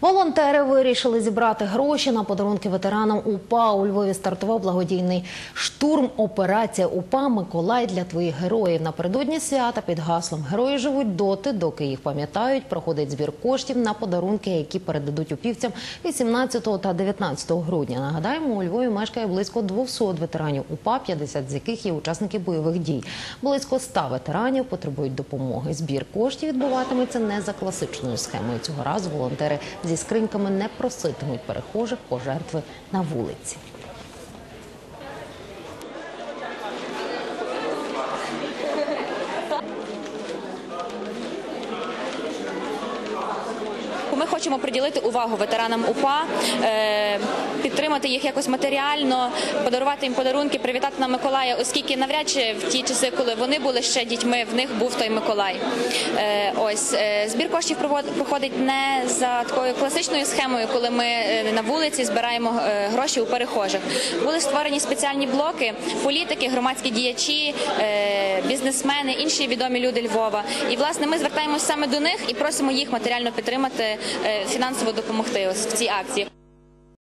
Волонтери вирішили зібрати гроші на подарунки ветеранам УПА. У Львові стартував благодійний штурм. Операція УПА Миколай для твоїх героїв. Напередодні свята під гаслом Герої живуть доти, доки їх пам'ятають. Проходить збір коштів на подарунки, які передадуть упівцям 18 та 19 грудня. Нагадаємо, у Львові мешкає близько 200 ветеранів УПА, 50 з яких є учасники бойових дій. Близько 100 ветеранів потребують допомоги. Збір коштів відбуватиметься не за класичною схемою. Цього разу волонтери зі скриньками не проситимуть перехожих пожертви на вулиці. Ми хочемо приділити увагу ветеранам УПА, е, підтримати їх якось матеріально, подарувати їм подарунки, привітати на Миколая, оскільки навряд чи в ті часи, коли вони були ще дітьми, в них був той Миколай. Е, Ось е, збір коштів проходить не за такою класичною схемою, коли ми на вулиці збираємо гроші у перехожих. Були створені спеціальні блоки, політики, громадські діячі, бізнесмени, інші відомі люди Львова. І власне ми звертаємося саме до них і просимо їх матеріально підтримати, е, фінансово допомогти в цій акції.